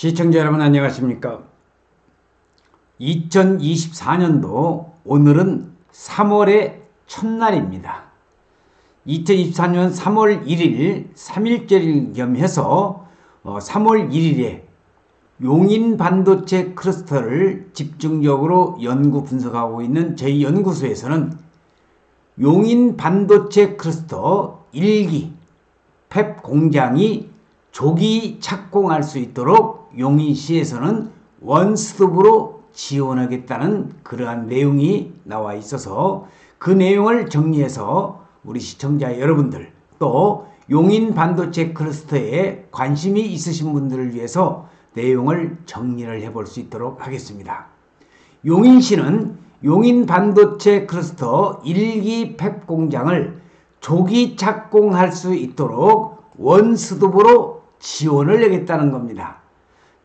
시청자 여러분 안녕하십니까? 2024년도 오늘은 3월의 첫날입니다. 2024년 3월 1일 3일절을 겸해서 3월 1일에 용인 반도체 클러스터를 집중적으로 연구 분석하고 있는 저희 연구소에서는 용인 반도체 클러스터 1기 펩 공장이 조기 착공할 수 있도록 용인시에서는 원스톱으로 지원하겠다는 그러한 내용이 나와 있어서 그 내용을 정리해서 우리 시청자 여러분들 또 용인 반도체 클러스터에 관심이 있으신 분들을 위해서 내용을 정리를 해볼 수 있도록 하겠습니다. 용인시는 용인 반도체 클러스터 1기 펩 공장을 조기 착공할 수 있도록 원스톱으로 지원을 내겠다는 겁니다.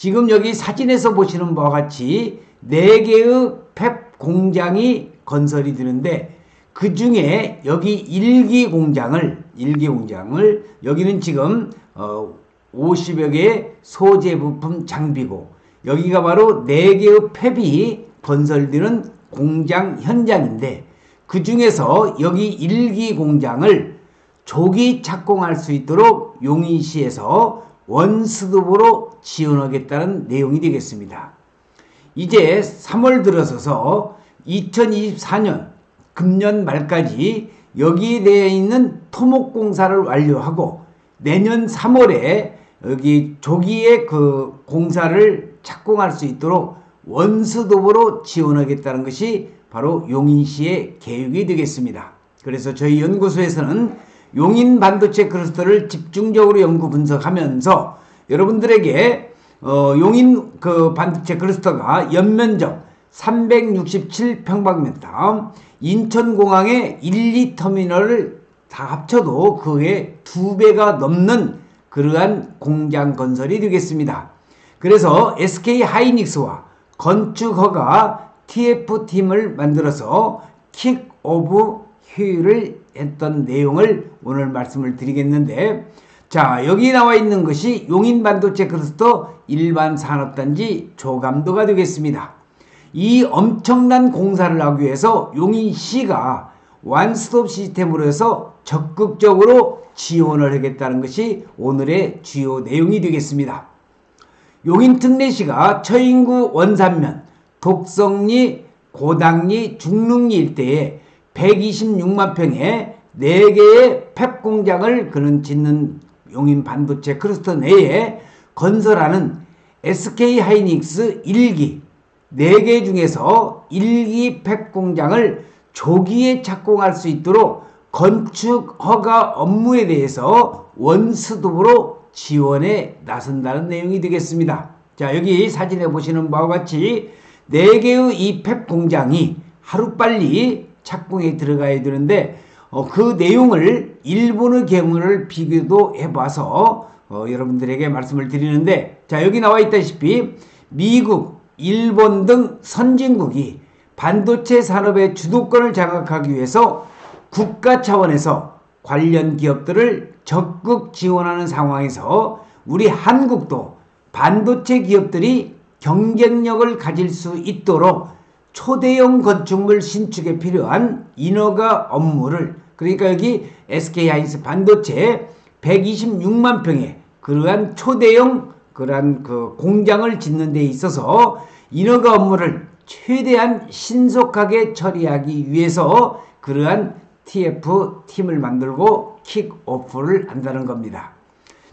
지금 여기 사진에서 보시는 바와 같이 4개의 펩 공장이 건설이 되는데 그 중에 여기 1기 공장을 1기 공장을 여기는 지금 어 50여 개의 소재 부품 장비고 여기가 바로 4개의 펩이 건설되는 공장 현장인데 그 중에서 여기 1기 공장을 조기 착공할 수 있도록 용인시에서 원스톱으로 지원하겠다는 내용이 되겠습니다. 이제 3월 들어서서 2024년 금년 말까지 여기에 대해 있는 토목공사를 완료하고 내년 3월에 여기 조기에 그 공사를 착공할 수 있도록 원스톱으로 지원하겠다는 것이 바로 용인시의 계획이 되겠습니다. 그래서 저희 연구소에서는 용인 반도체 클러스터를 집중적으로 연구 분석하면서 여러분들에게 어, 용인 그 반도체 클러스터가 연면적 367평방미터 인천공항의 1, 2터미널을 다 합쳐도 그의 두 배가 넘는 그러한 공장 건설이 되겠습니다. 그래서 SK 하이닉스와 건축허가 TF팀을 만들어서 킥오브 효율을 했던 내용을 오늘 말씀을 드리겠는데 자 여기 나와 있는 것이 용인 반도체 클러스터 일반 산업단지 조감도가 되겠습니다. 이 엄청난 공사를 하기 위해서 용인시가 완스톱 시스템으로 해서 적극적으로 지원을 하겠다는 것이 오늘의 주요 내용이 되겠습니다. 용인 특례시가 처인구 원산면, 독성리, 고당리, 중릉리 일대에 126만 평의 4개의 펩 공장을 그는 짓는 용인 반도체 클러스터 내에 건설하는 SK 하이닉스 1기 4개 중에서 1기 펩 공장을 조기에 착공할 수 있도록 건축 허가 업무에 대해서 원스톱으로 지원에 나선다는 내용이 되겠습니다. 자, 여기 사진에 보시는 바와 같이 4개의 이펩 공장이 하루빨리 착공에 들어가야 되는데 어, 그 내용을 일본의 경우를 비교도 해봐서 어, 여러분들에게 말씀을 드리는데 자 여기 나와 있다시피 미국, 일본 등 선진국이 반도체 산업의 주도권을 장악하기 위해서 국가 차원에서 관련 기업들을 적극 지원하는 상황에서 우리 한국도 반도체 기업들이 경쟁력을 가질 수 있도록 초대형 건축물 신축에 필요한 인허가 업무를 그러니까 여기 SK하이닉스 반도체 126만 평의 그러한 초대형 그러한 그 공장을 짓는 데 있어서 인허가 업무를 최대한 신속하게 처리하기 위해서 그러한 TF 팀을 만들고 킥오프를 한다는 겁니다.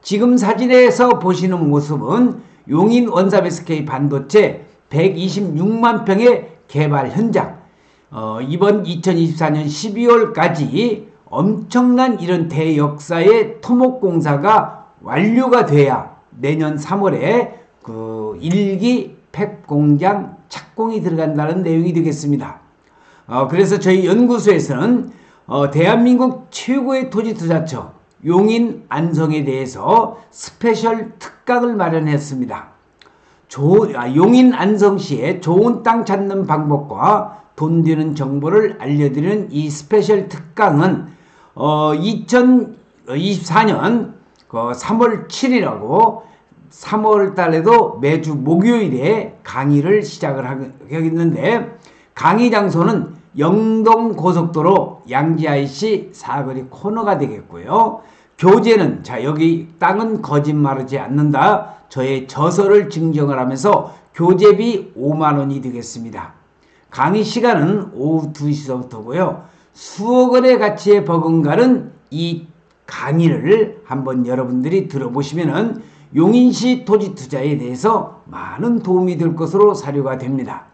지금 사진에서 보시는 모습은 용인 원삽 SK 반도체 126만 평의 개발 현장 어, 이번 2024년 12월까지 엄청난 이런 대역사의 토목공사가 완료가 돼야 내년 3월에 그 1기 팩 공장 착공이 들어간다는 내용이 되겠습니다. 어, 그래서 저희 연구소에서는 어, 대한민국 최고의 토지투자처 용인 안성에 대해서 스페셜 특강을 마련했습니다. 조, 아, 용인 안성시에 좋은 땅 찾는 방법과 돈 되는 정보를 알려드리는 이 스페셜 특강은 어, 2024년 그 3월 7일하고 3월 달에도 매주 목요일에 강의를 시작을 하겠는데 강의 장소는 영동 고속도로 양지 IC 사거리 코너가 되겠고요. 교재는 자 여기 땅은 거짓말하지 않는다. 저의 저서를 증정을 하면서 교재비 5만 원이 되겠습니다. 강의 시간은 오후 2시서부터고요. 수억 원의 가치에 버금가는 이 강의를 한번 여러분들이 들어보시면은 용인시 토지 투자에 대해서 많은 도움이 될 것으로 사료가 됩니다.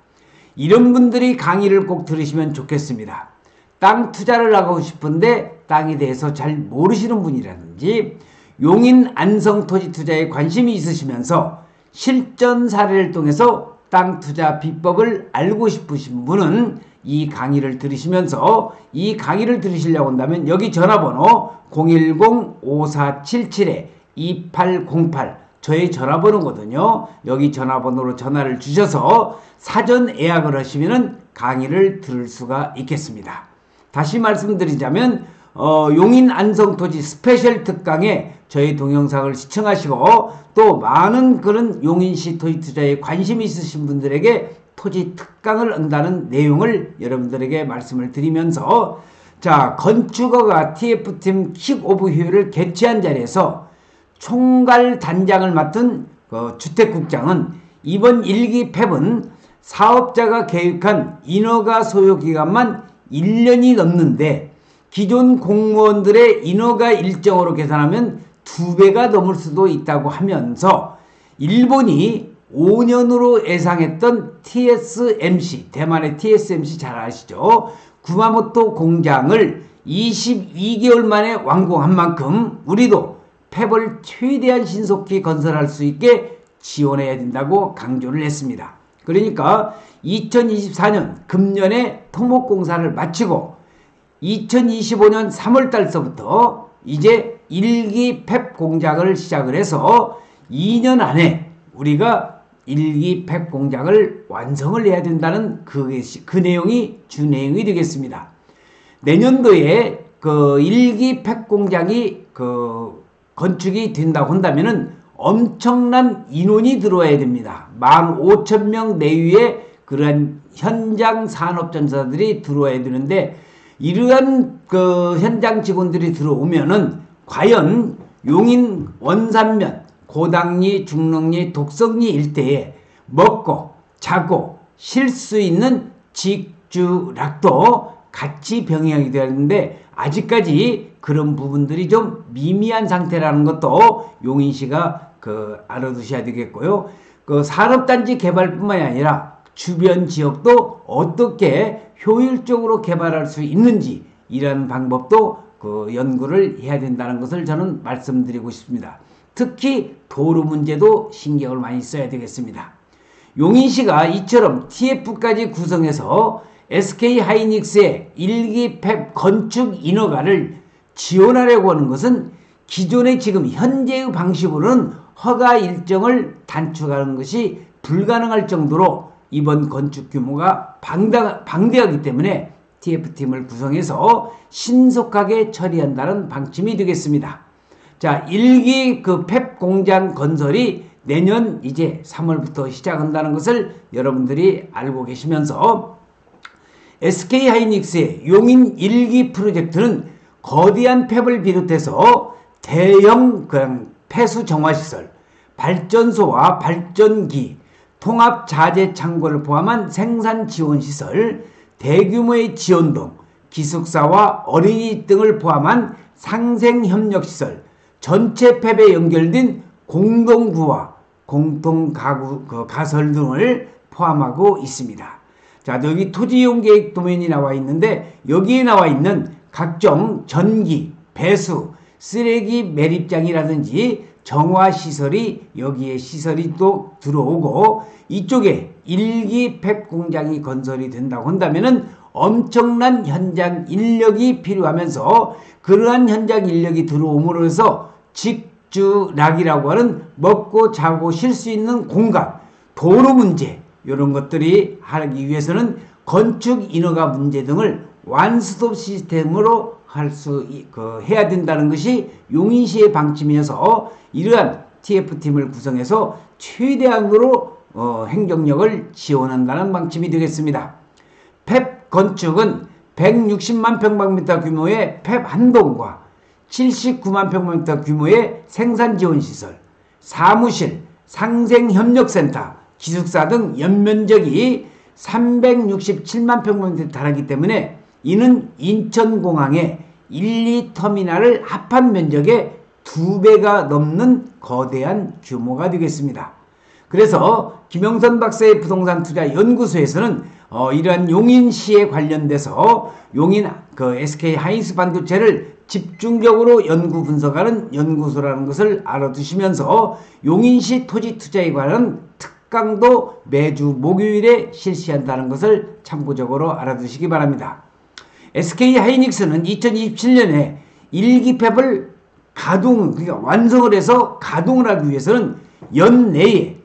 이런 분들이 강의를 꼭 들으시면 좋겠습니다. 땅 투자를 하고 싶은데 땅에 대해서 잘 모르시는 분이라든지 용인 안성 토지 투자에 관심이 있으시면서 실전 사례를 통해서 땅 투자 비법을 알고 싶으신 분은 이 강의를 들으시면서 이 강의를 들으시려고 한다면 여기 전화번호 010-5477-2808 저의 전화번호거든요. 여기 전화번호로 전화를 주셔서 사전 예약을 하시면 강의를 들을 수가 있겠습니다. 다시 말씀드리자면 어, 용인 안성토지 스페셜 특강에 저희 동영상을 시청하시고 또 많은 그런 용인시 토지 투자에 관심 있으신 분들에게 토지 특강을 한다는 내용을 여러분들에게 말씀을 드리면서 자 건축어가 TF팀 킥오브 휴일을 개최한 자리에서 총괄 단장을 맡은 그 주택국장은 이번 일기 폐은 사업자가 계획한 인허가 소요 기간만 1년이 넘는데 기존 공무원들의 인허가 일정으로 계산하면 두 배가 넘을 수도 있다고 하면서 일본이 5년으로 예상했던 TSMC, 대만의 TSMC 잘 아시죠? 구마모토 공장을 22개월 만에 완공한 만큼 우리도 폐벌 최대한 신속히 건설할 수 있게 지원해야 된다고 강조를 했습니다. 그러니까 2024년 금년에 토목공사를 마치고 2025년 3월 달서부터 이제 일기 펩 공장을 시작을 해서 2년 안에 우리가 일기 펩 공장을 완성을 해야 된다는 그, 그 내용이 주 내용이 되겠습니다. 내년도에 그 일기 팩 공장이 그 건축이 된다고 한다면은 엄청난 인원이 들어와야 됩니다. 15,000명 내외의 그러한 현장 산업전사들이 들어와야 되는데 이러한 그 현장 직원들이 들어오면은 과연 용인 원산면 고당리 중릉리 독성리 일대에 먹고 자고 쉴 수 있는 직주락도 같이 병행이 되는데 아직까지 그런 부분들이 좀 미미한 상태라는 것도 용인시가 그 알아두셔야 되겠고요. 그 산업단지 개발뿐만이 아니라 주변 지역도 어떻게 효율적으로 개발할 수 있는지 이런 방법도 그 연구를 해야 된다는 것을 저는 말씀드리고 싶습니다. 특히 도로 문제도 신경을 많이 써야 되겠습니다. 용인시가 이처럼 TF까지 구성해서 SK 하이닉스의 일기 펩 건축 인허가를 지원하려고 하는 것은 기존의 지금 현재의 방식으로는 허가 일정을 단축하는 것이 불가능할 정도로 이번 건축 규모가 방다, 방대하기 때문에 TF팀을 구성해서 신속하게 처리한다는 방침이 되겠습니다. 자, 일기 그 펩 공장 건설이 내년 이제 3월부터 시작한다는 것을 여러분들이 알고 계시면서 SK 하이닉스의 용인 일기 프로젝트는 거대한 펩을 비롯해서 대형 그냥 폐수 정화시설, 발전소와 발전기, 통합 자재 창고를 포함한 생산 지원 시설, 대규모의 지원동, 기숙사와 어린이 등을 포함한 상생 협력 시설, 전체 폐에 연결된 공동구와 공동 가구 그 가설 등을 포함하고 있습니다. 자, 여기 토지 이용 계획 도면이 나와 있는데 여기에 나와 있는 각종 전기, 배수, 쓰레기 매립장이라든지 정화 시설이 여기에 시설이 또 들어오고 이쪽에 일기 팩 공장이 건설이 된다고 한다면은 엄청난 현장 인력이 필요하면서 그러한 현장 인력이 들어옴으로써 직주락이라고 하는 먹고 자고 쉴 수 있는 공간, 도로 문제 이런 것들이 하기 위해서는 건축 인허가 문제 등을 완스톱 시스템으로 할 수 그 해야 된다는 것이 용인시의 방침이어서 이러한 TF팀을 구성해서 최대한으로 어, 행정력을 지원한다는 방침이 되겠습니다. 펩 건축은 160만 평방미터 규모의 펩 한 동과 79만 평방미터 규모의 생산 지원 시설, 사무실, 상생협력센터, 기숙사 등 연면적이 367만 평방미터에 달하기 때문에 이는 인천공항의 1, 2터미널을 합한 면적의 두 배가 넘는 거대한 규모가 되겠습니다. 그래서 김영선 박사의 부동산 투자 연구소에서는 어, 이러한 용인시에 관련돼서 용인 그 SK 하이닉스 반도체를 집중적으로 연구 분석하는 연구소라는 것을 알아두시면서 용인시 토지 투자에 관한 특강도 매주 목요일에 실시한다는 것을 참고적으로 알아두시기 바랍니다. SK 하이닉스는 2027년에 일기팹을 가동, 그러니까 완성을 해서 가동을 하기 위해서는 연내에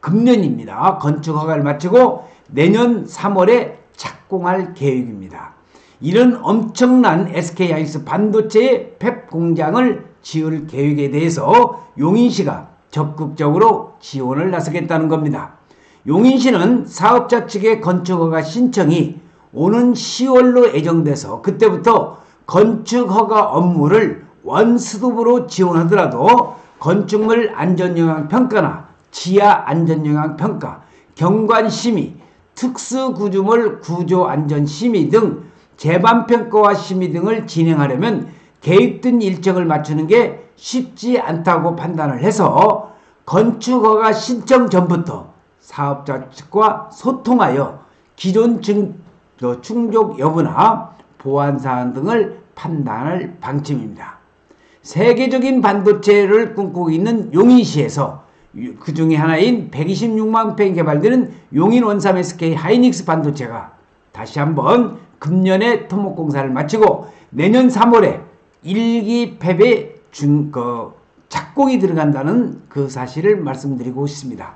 금년입니다. 건축 허가를 마치고 내년 3월에 착공할 계획입니다. 이런 엄청난 SK 하이닉스 반도체의 펩 공장을 지을 계획에 대해서 용인시가 적극적으로 지원을 나서겠다는 겁니다. 용인시는 사업자 측의 건축허가 신청이 오는 10월로 예정돼서 그때부터 건축허가 업무를 원스톱으로 지원하더라도 건축물 안전영향 평가나 지하 안전영향 평가, 경관 심의, 특수구조물 구조 안전 심의 등 재반 평가와 심의 등을 진행하려면 계획된 일정을 맞추는 게 쉽지 않다고 판단을 해서 건축허가 신청 전부터 사업자 측과 소통하여 기존 증, 충족 여부나 보안 사안 등을 판단할 방침입니다. 세계적인 반도체를 꿈꾸고 있는 용인시에서 그 중에 하나인 126만 평 개발되는 용인 원삼 SK 하이닉스 반도체가 다시 한번 금년에 토목공사를 마치고 내년 3월에 일기 폐배 중, 그, 착공이 들어간다는 그 사실을 말씀드리고 싶습니다.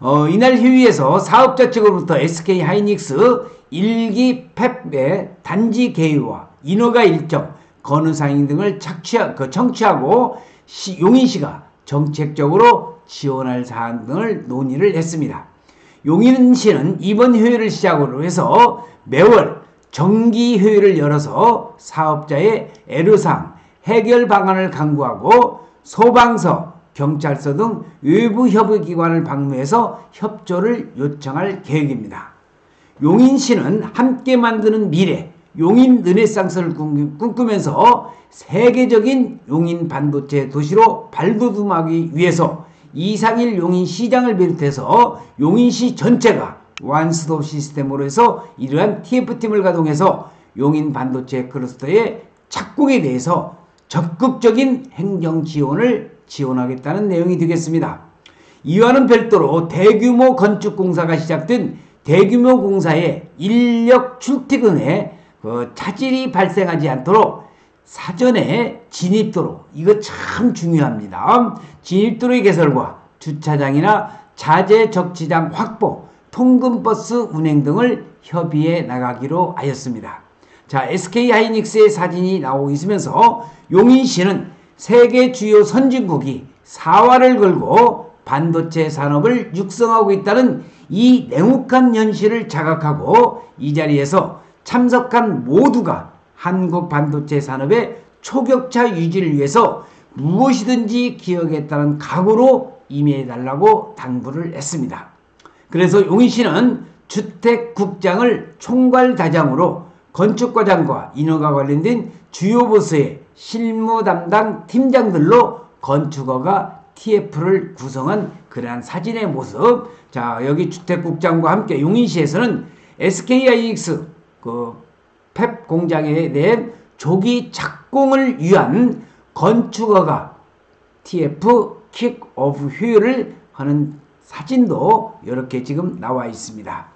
어, 이날 회의에서 사업자 측으로부터 SK 하이닉스 일기 폐배 단지 개요와 인허가 일정, 건의사항 등을 착취하, 그 청취하고 시, 용인시가 정책적으로 지원할 사항 등을 논의를 했습니다. 용인시는 이번 회의를 시작으로 해서 매월 정기 회의를 열어서 사업자의 애로사항, 해결 방안을 강구하고 소방서, 경찰서 등 외부 협의기관을 방문해서 협조를 요청할 계획입니다. 용인시는 함께 만드는 미래, 용인 르네상스를 꿈꾸면서 세계적인 용인 반도체 도시로 발돋움하기 위해서 이상일 용인 시장을 비롯해서 용인시 전체가 완스톱 시스템으로 해서 이러한 TF팀을 가동해서 용인 반도체 클러스터의 착공에 대해서 적극적인 행정 지원을 지원하겠다는 내용이 되겠습니다. 이와는 별도로 대규모 건축 공사가 시작된 대규모 공사의 인력 출퇴근에 그 차질이 발생하지 않도록 사전에 진입도로 이거 참 중요합니다. 진입도로의 개설과 주차장이나 자재 적치장 확보, 통근버스 운행 등을 협의해 나가기로 하였습니다. 자, SK 하이닉스의 사진이 나오고 있으면서 용인시는 세계 주요 선진국이 사활을 걸고 반도체 산업을 육성하고 있다는 이 냉혹한 현실을 자각하고 이 자리에서 참석한 모두가 한국 반도체 산업의 초격차 유지를 위해서 무엇이든지 기억했다는 각오로 임해달라고 당부를 했습니다. 그래서 용인시는 주택국장을 총괄다장으로 건축과장과 인허가 관련된 주요 부서의 실무 담당 팀장들로 건축어가 TF를 구성한 그러한 사진의 모습. 자, 여기 주택국장과 함께 용인시에서는 SKIX 그 펩 공장에 대한 조기 착공을 위한 건축어가 TF 킥오프 휴일을 하는 사진도 이렇게 지금 나와 있습니다.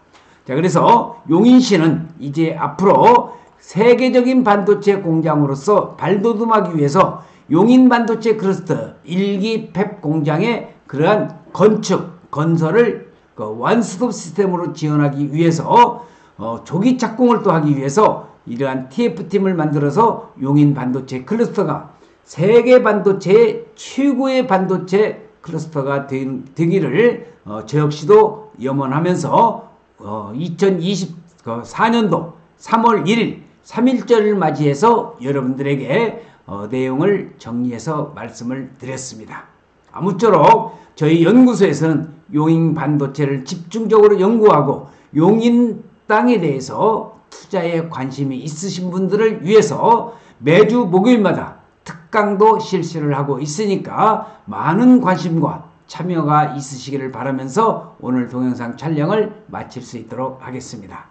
자, 그래서 용인시는 이제 앞으로 세계적인 반도체 공장으로서 발돋움하기 위해서 용인 반도체 클러스터 일기 펩 공장의 그러한 건축, 건설을 그 원스톱 시스템으로 지원하기 위해서 어, 조기 착공을 또 하기 위해서 이러한 TF팀을 만들어서 용인 반도체 클러스터가 세계 반도체의 최고의 반도체 클러스터가 되, 기를저 역시도 염원하면서 어, 2024년도 3월 1일 3일절을 맞이해서 여러분들에게 어, 내용을 정리해서 말씀을 드렸습니다. 아무쪼록 저희 연구소에서는 용인 반도체를 집중적으로 연구하고 용인 땅에 대해서 투자에 관심이 있으신 분들을 위해서 매주 목요일마다 특강도 실시를 하고 있으니까 많은 관심과 참여가 있으시기를 바라면서 오늘 동영상 촬영을 마칠 수 있도록 하겠습니다.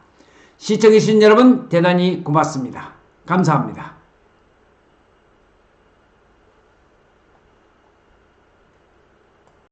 시청해주신 여러분 대단히 고맙습니다. 감사합니다.